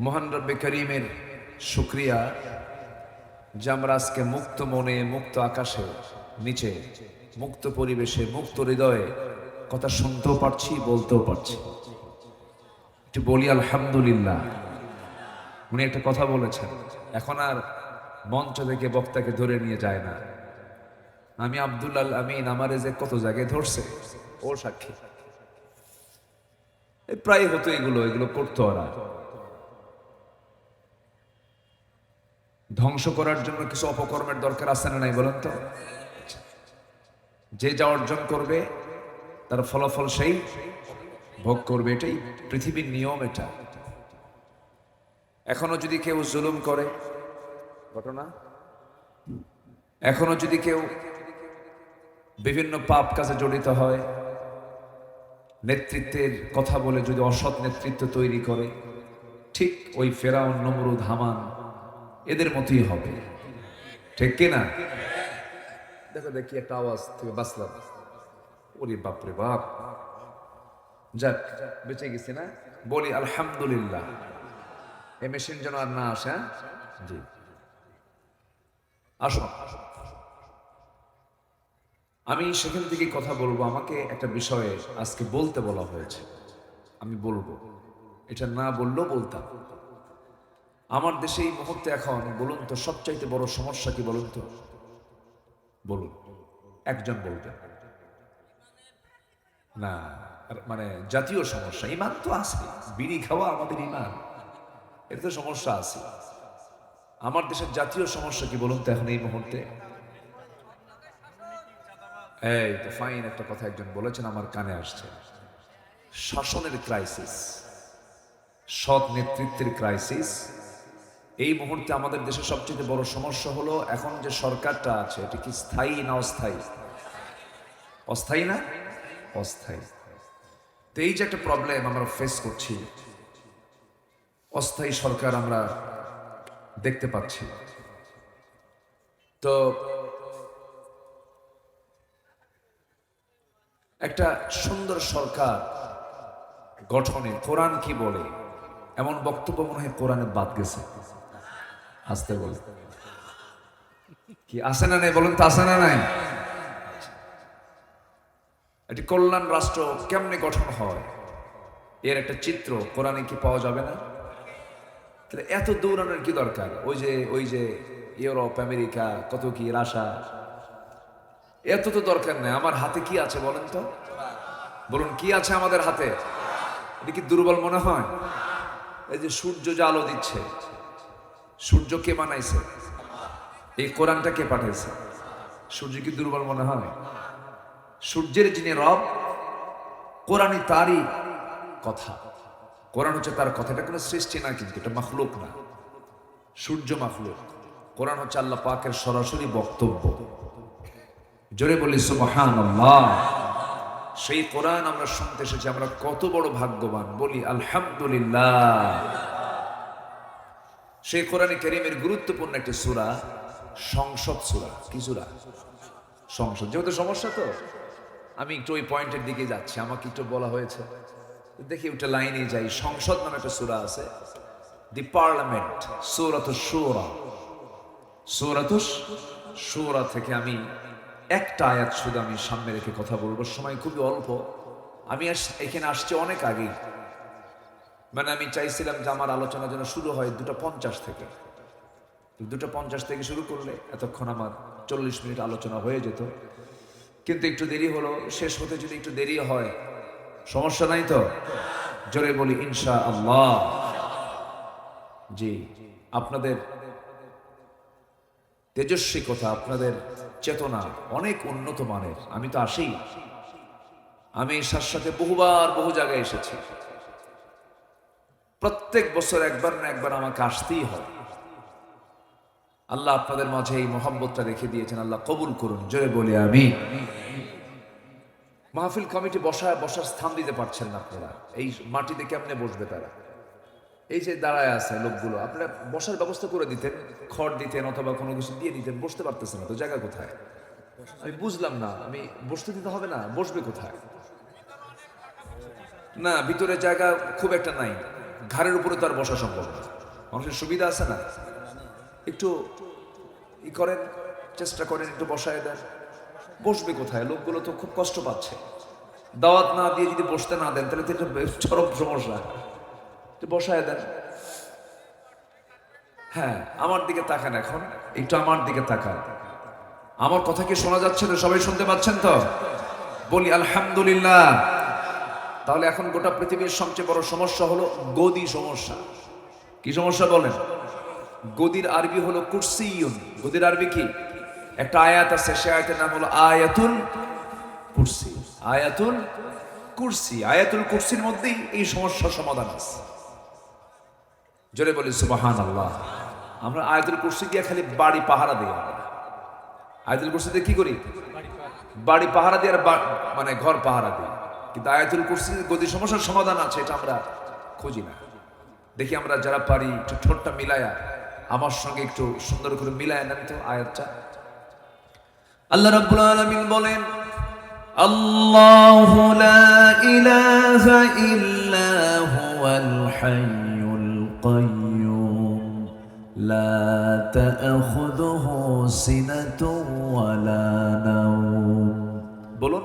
মহান রব্বে করিমের শুক্রিয়া আজকে মুক্ত মনে, মুক্ত আকাশে, নিচে, মুক্ত পরিবেশে, মুক্ত হৃদয়ে কথা শুনতেও পারছি, বলতেও পারছি। একটু বলি, আলহামদুলিল্লাহ। উনি একটা কথা বলেছেন, এখন আর মঞ্চ থেকে বক্তাকে ধরে নিয়ে যায় না। আমি আব্দুল্লাহ আমিন, আমারে যে কত জায়গায় ধরছে, ও সাক্ষী। প্রায় হতো এগুলো এগুলো করতো ওরা। ধ্বংস করার জন্য কিছু অপকর্মের দরকার আছে না নাই, বলেন তো? যে যা অর্জন করবে, তার ফলাফল সেই ভোগ করবে। এটাই পৃথিবীর নিয়ম এটা। এখনও যদি কেউ জুলুম করে, ঘটনা? এখনও যদি কেউ বিভিন্ন পাপ কাজে জড়িত হয়, নেতৃত্বের কথা বলে যদি অসৎ নেতৃত্ব তৈরি করে, ঠিক ওই ফেরাউন, নমরুদ, হামান এদের মতোই হবে। ঠিক কিনা দেখো দেখি একটা আওয়াজ থেকে বাঁচলাম। ওরে বাপরে বাপ। যাক বেঁচে গেছি না? বলি আলহামদুলিল্লাহ। এ মেশিন যেন আর না আসে হ্যাঁ? জি। আসো। আমি সেখান থেকে কথা বলব। আমাকে একটা বিষয়ে আজকে বলতে বলা হয়েছে। আমি বলব। এটা না বললেও বলতাম। আমার দেশে এই মুহূর্তে এখন বলুন তো সবচাইতে বড় সমস্যা কি বলুন তো? বলুন। একজন বলবেন। না মানে জাতীয় সমস্যা, ইমান তো আছে। বিড়ি খাওয়া আমাদের ইমান। এটা তো সমস্যা আছে। আমার দেশের জাতীয় সমস্যা কি বলুন তো এখন এই মুহূর্তে? এই তো ফাইন একটা কথা একজন বলেছেন, আমার কানে আসছে। শাসনের ক্রাইসিস সৎ নেতৃত্বের ক্রাইসিস এই মুহূর্তে আমাদের দেশের সবচেয়ে বড় সমস্যা হলো এখন যে সরকারটা আছে, এটা কি স্থায়ী না অস্থায়ী? অস্থায়ী না? অস্থায়ী। তো এই যে একটা প্রবলেম আমরা ফেস করছি, অস্থায়ী সরকার আমরা দেখতে পাচ্ছি। তো একটা সুন্দর সরকার গঠনে কোরআন কি বলে? এমন বক্তব্য মনে হয় কোরআনে বাদ গেছে। আসতে বলে। কি, আসে না নাই? বলুন তো আসে না নাই? একটি কল্যাণ রাষ্ট্র কেমনে গঠন হয়? এর একটা চিত্র কোরআনে কি পাওয়া যাবে না? তাহলে এত দৌড়ানোর কি দরকার? ওই যে ওই যে ইউরোপ, আমেরিকা, কত কি রাশা এত তো দরকার নেই। আমার হাতে কি আছে বলেন তো? বলুন, কি আছে আমাদের হাতে? এটা কি দুর্বল মনে হয়? এই যে সূর্য যে আলো দিচ্ছে সূর্য কে বানাইছে? এই কোরআনটা কে পাঠিয়েছে সূর্য কি দুর্বল মনে হয়? সূর্যের যিনি রব, কোরআনই তারই কথা। কোরআন হচ্ছে তার কথা। এটা কোনো সৃষ্টি না কিন্তু, এটা মাখলুক না। সূর্য মাখলুক। কোরআন হচ্ছে আল্লাহ পাকের সরাসরি বক্তব্য। জোরে বলি সুবহান সেই কোরআন আমরা শুনতে এসেছি, আমরা কত বড় ভাগ্যবান। বলি, আলহামদুলিল্লাহ। সেই কোরআনে করিমের গুরুত্বপূর্ণ একটা সূরা, সংসদ সূরা। কি সুরা? সংসদ। যেহেতু সমস্যা তো, আমি একটু ওই পয়েন্টের দিকে যাচ্ছি, আমাকে একটু বলা হয়েছে। দেখি ওটা লাইনে যাই। সংসদ নামে একটা সূরা আছে, দি পার্লামেন্ট, সূরাত শুরা। সূরাত শুরা থেকে আমি একটা আয়াত শুধু আমি সামনে রেখে কথা বলব। সময় খুবই অল্প। আমি এখানে আসছি অনেক আগেই। মানে আমি চাইছিলাম যে আমার আলোচনা যেন শুরু হয় দুটো পঞ্চাশ থেকে। দুটো পঞ্চাশ থেকে শুরু করলে এতক্ষণ আমার চল্লিশ মিনিট আলোচনা হয়ে যেত। কিন্তু একটু দেরি হলো, শেষ হতে যদি একটু দেরি হয়, সমস্যা নাই তো? জোরে বলি ইনশা আল্লাহ জি, আপনাদের তেজস্বী কথা, আপনাদের চেতনা অনেক উন্নত মানের। আমি তো আসি। আমি সাথে বহুবার বহু জায়গায় এসেছি। প্রত্যেক বছর একবার না একবার আমাকে আসতেই হয় আল্লাহ আপনাদের মাঝে এই মোহাম্মতটা রেখে দিয়েছেন। আল্লাহ কবুল করুন, জোরে বলি আমি মাহফিল কমিটি বসা বসার স্থান দিতে পারছেন না আপনারা। এই মাটিতে কেমনে বসবে তারা? এই যে দাঁড়ায় আছে লোকগুলো, আপনারা বসার ব্যবস্থা করে দিতেন, খড় দিতেন অথবা কোনো কিছু দিয়ে দিতেন, বসতে পারতেছেন না তো, জায়গা কোথায়? আমি বুঝলাম না, আমি বসতে দিতে হবে না, বসবে কোথায়? না, ভিতরে জায়গা খুব একটা নাই। ঘাড়ের উপরে তো আর বসা সম্ভব না। মানুষের সুবিধা আছে না? একটু ই করেন, চেষ্টা করেন, একটু বসায় দেন। বসবে কোথায়? লোকগুলো তো খুব কষ্ট পাচ্ছে। দাওয়াত না দিয়ে যদি বসতে না দেন, তাহলে তো বেশ চরম সমস্যা। একটু বসায় দেন। হ্যাঁ আমার দিকে তাকান এখন। একটু আমার দিকে তাকান। আমার কথা কি শোনা যাচ্ছে তো সবাই শুনতে পাচ্ছেন তো? বলি, আলহামদুলিল্লাহ। তাহলে এখন গোটা পৃথিবীর সবচেয়ে বড় সমস্যা হলো গদি সমস্যা। কি সমস্যা বলেন? গদির আরবি হলো কুরসিয়ুন। গদির আরবি কি? একটা আয়াত আছে, সে আয়াতের নাম হলো আয়াতুল কুরসি। আয়াতুল কুরসি। আয়াতুল কুরসির মধ্যেই এই সমস্যার সমাধান আছে। জোরে বলি সুবাহান আল্লাহ আমরা আয়াতুল কুরসি দিয়ে খালি বাড়ি পাহারা দিই আয়াতুল কুরসি দিয়ে কি করি? বাড়ি পাহারা। দিয়ে আর মানে ঘর পাহারা দিই। কিন্তু আয়াতুল কুরসি গদি সমস্যার সমাধান আছে, এটা আমরা খুঁজি না। দেখি আমরা যারা পারি একটু ঠোঁটটা মিলায়া, আমার সঙ্গে একটু সুন্দর করে মিলায় নেন তো আয়াতটা। আল্লাহ রাব্বুল আলামিন বলেন, আল্লাহু লা ইলাহা ইল্লা হুয়াল হাইয়ুল কাইয়্যুম লা তা'খুযুহু সিনাতুন ওয়ালা নাওম। বলুন।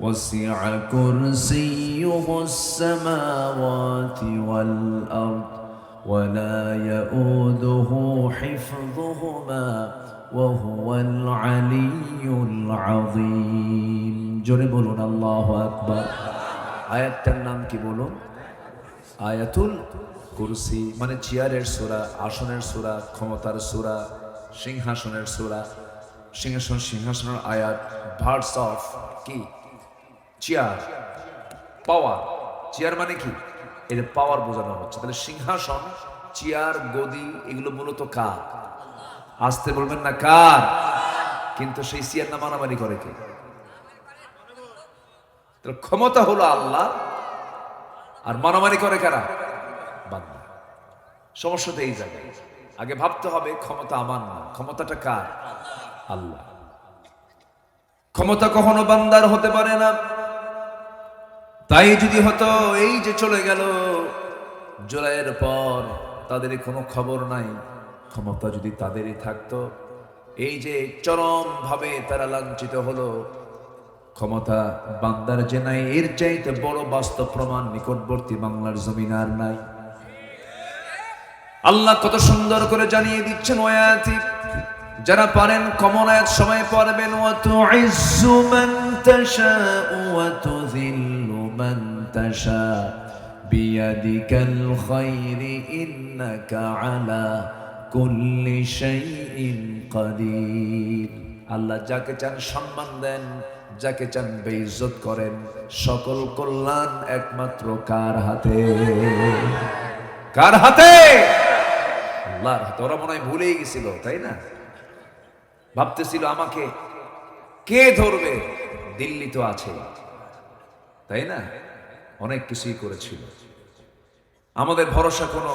وسع كرسيه السماوات والأرض ولا يؤوده حفظهما وهو العلي العظيم جربون الله أكبر আয়াতটার নাম কি বলুন আয়াতুল কুরসি মানে চেয়ারের সুরা আসনের সুরা ক্ষমতার সুরা সিংহাসনের সুরা সিংহাসন সিংহাসনের আয়াত ভার্স অফ কি চেয়ার পাওয়ার চেয়ার মানে কি? এটা পাওয়ার বোঝানো হচ্ছে। তাহলে সিংহাসন চেয়ার গদি, এগুলো মূলত কার? আসতে বলবেন না কার? কিন্তু সেই চেয়ার না মারামারি করে কে? ক্ষমতা হলো আল্লাহ আর মারামারি করে কারা? বান্দা। সমস্যা এই জায়গায়। আগে ভাবতে হবে ক্ষমতা আমার না। ক্ষমতাটা কার? আল্লাহ। ক্ষমতা কখনো বান্দার হতে পারে না। তাই যদি হতো, এই যে চলে গেল, জোলাইয়ের পর তাদের কোনো খবর নাই, ক্ষমতা যদি তাদেরই থাকতো, এই যে চরমভাবে তারা লাঞ্ছিত হলো, ক্ষমতা বান্দার যে নাই, এর চাইতে বড় বাস্তব প্রমাণ নিকটবর্তী বাংলার জমিন আর নাই। আল্লাহ কত সুন্দর করে জানিয়ে দিচ্ছেন ওয়াতি যারা পারেন কমন সময় পারবেন ওয়াতু তুইজ্জু মান ওয়া من تشاء بيدك الخير إنك على كل شيء قدير আল্লাহ যাকে চান সম্মান দেন যাকে চান বেইজ্জত করেন সকল কল্যাণ একমাত্র কার হাতে কার হাতে আল্লাহর হাতে ওরা মনে হয় ভুলেই গেছিল তাই না ভাবতেছিল আমাকে কে ধরবে দিল্লি তো আছে তাই না? অনেক কিছুই করেছিল। আমাদের ভরসা কোনো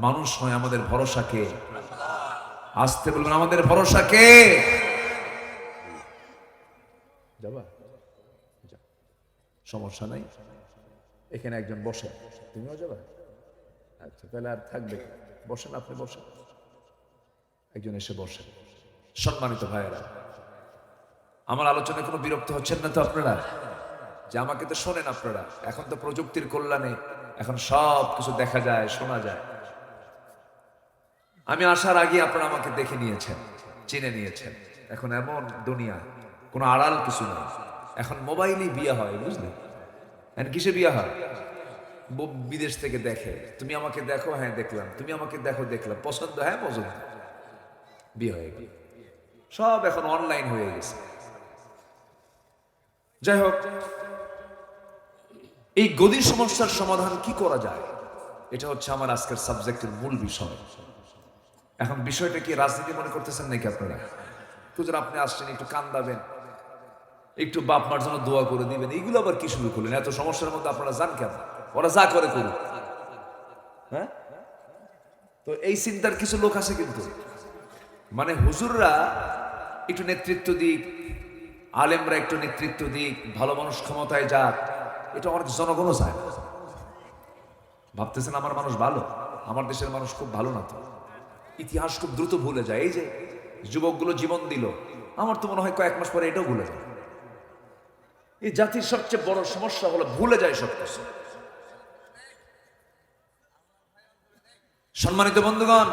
মানুষ নয়, আমাদের ভরসা কে? আসতে বলবেন, আমাদের ভরসা কে? যাবা? সমস্যা নাই। এখানে একজন বসে। তুমিও যাবা? আচ্ছা তাহলে আর থাকবে বসেন আপনি, বসেন। একজন এসে বসেন সম্মানিত ভাইয়েরা, আমার আলোচনায় কোনো বিরক্ত হচ্ছেন না তো আপনারা? যে আমাকে তো শোনেন আপনারা, এখন তো প্রযুক্তির কল্যাণে এখন সব কিছু দেখা যায়, শোনা যায়। আমি আসার আগে আপনারা আমাকে দেখে নিয়েছেন, চিনে নিয়েছেন। এখন এমন দুনিয়া, কোনো আড়াল কিছু নেই। এখন মোবাইলেই বিয়ে হয় বুঝলে এখন কিসে বিয়ে হয়? বিদেশ থেকে দেখে। তুমি আমাকে দেখো হ্যাঁ দেখলাম। তুমি আমাকে দেখো, দেখলাম। পছন্দ হ্যাঁ পছন্দ। বিয়ে হয়ে গেল। সব এখন অনলাইন হয়ে গেছে। যাই হোক এই গদি সমস্যার সমাধান কি করা যায়? এটা হচ্ছে আমার আজকের সাবজেক্টের মূল বিষয়। এখন বিষয়টা কি রাজনীতি মনে করতেছেন নাকি আপনারা? হুজুর আপনি আসছেন, একটু কান্দাবেন একটু বাপ মার জন্য দোয়া করে দিবেন, এইগুলো আবার কি শুরু করলেন? এত সমস্যার মধ্যে আপনারা যান কেন? ওরা যা করে করুন হ্যাঁ? তো এই চিন্তার কিছু লোক আছে কিন্তু। মানে হুজুররা একটু নেতৃত্ব দিক, আলেমরা একটু নেতৃত্ব দিক, ভালো মানুষ ক্ষমতায় যাক। এটা অনেক জনগণও চায় না। ভাবতেছেন আমার মানুষ ভালো? আমার দেশের মানুষ খুব ভালো না তো? ইতিহাস খুব দ্রুত ভুলে যায়। এই যে যুবকগুলো জীবন দিল, আমার তো মনে হয় কয়েক মাস পরে এটাও ভুলে যায় এই জাতির সবচেয়ে বড় সমস্যা হলো ভুলে যায় সব কিছু সম্মানিত বন্ধুগণ,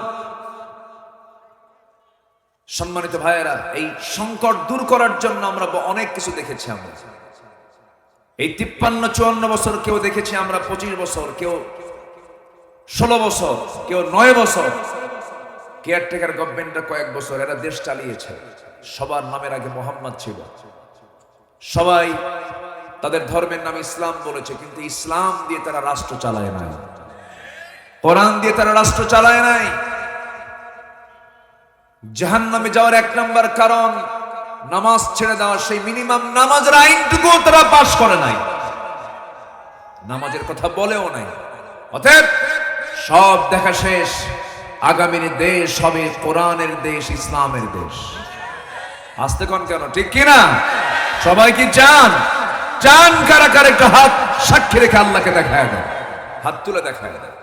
সম্মানিত ভাইয়েরা, এই সংকট দূর করার জন্য আমরা অনেক কিছু দেখেছি আমরা। এই তিপ্পান্ন, চুয়ান্ন বছর কেউ দেখেছি আমরা, পঁচিশ বছর, কেউ ষোলো বছর, কেউ নয় বছর। কেয়ারটেকার গভর্নমেন্টটা কয়েক বছর, এরা দেশ চালিয়েছে। সবার নামের আগে মোহাম্মদ ছিল। সবাই তাদের ধর্মের নাম ইসলাম বলেছে, কিন্তু ইসলাম দিয়ে তারা রাষ্ট্র চালায় নাই। কোরআন দিয়ে তারা রাষ্ট্র চালায় নাই। জাহান নামে যাওয়ার এক নম্বর কারণ নামাজ ছেড়ে দেওয়া সেই মিনিমাম নামাজের আইনটুকু তারা পাশ করে নাই। নামাজের কথা বলেও নাই। অতএব সব দেখা শেষ। আগামীর দেশ হবে কোরআনের দেশ, ইসলামের দেশ। আসতে কন কেন? ঠিক কিনা? সবাই কি চান? চান কারা কারা একটু হাত সাক্ষী রেখে আল্লাহকে দেখায় দেয় হাত তুলে দেখায় দেয়